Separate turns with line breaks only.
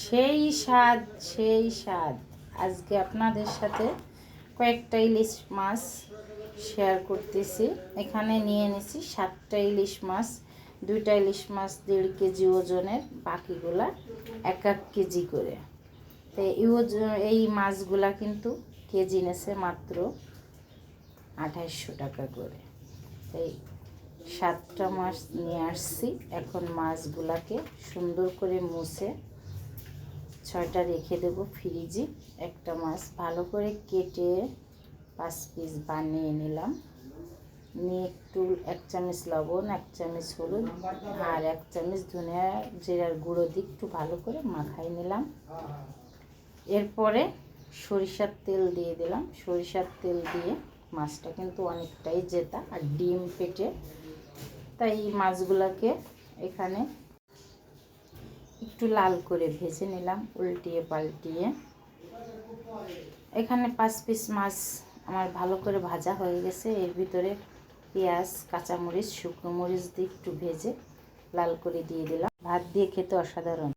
সেই স্বাদ সেই স্বাদ। আজকে আপনাদের সাথে কয়েকটা ইলিশ মাছ শেয়ার করতেছি। এখানে নিয়ে নিছি সাতটা ইলিশ মাছ, দুইটা ইলিশ মাছ দেড় কেজি ওজনের, বাকিগুলা এক এক কেজি করে। তো এই এই মাছগুলা কিন্তু কেজি নেছে মাত্র আঠাইশশো টাকা করে। এই সাতটা মাছ নিয়ে আসছি। এখন মাছগুলাকে সুন্দর করে মুছে ছয়টা রেখে দেব ফ্রিজে। একটা মাছ ভালো করে কেটে পাঁচ পিস বানিয়ে নিলাম। নিয়ে একটু এক চামচ লবণ, এক চামচ হলুদ আর এক চামচ ধনিয়া জিরার গুঁড়ো দিয়ে একটু ভালো করে মাখাই নিলাম। এরপরে সরিষার তেল দিয়ে দিলাম। সরিষার তেল দিয়ে মাছটা কিন্তু অনেকটাই জেতা আর ডিম পেটে তাই মাছগুলোকে এখানে একটু লাল করে ভেজে নিলাম, উল্টিয়ে পাল্টিয়ে। এখানে পাঁচ পিস মাছ আমার ভালো করে ভাজা হয়ে গেছে। এর ভিতরে পেঁয়াজ, কাঁচামরিচ, শুকনো মরিচ দিয়ে একটু ভেজে লাল করে দিয়ে দিলাম। ভাত দিয়ে খেতে অসাধারণ।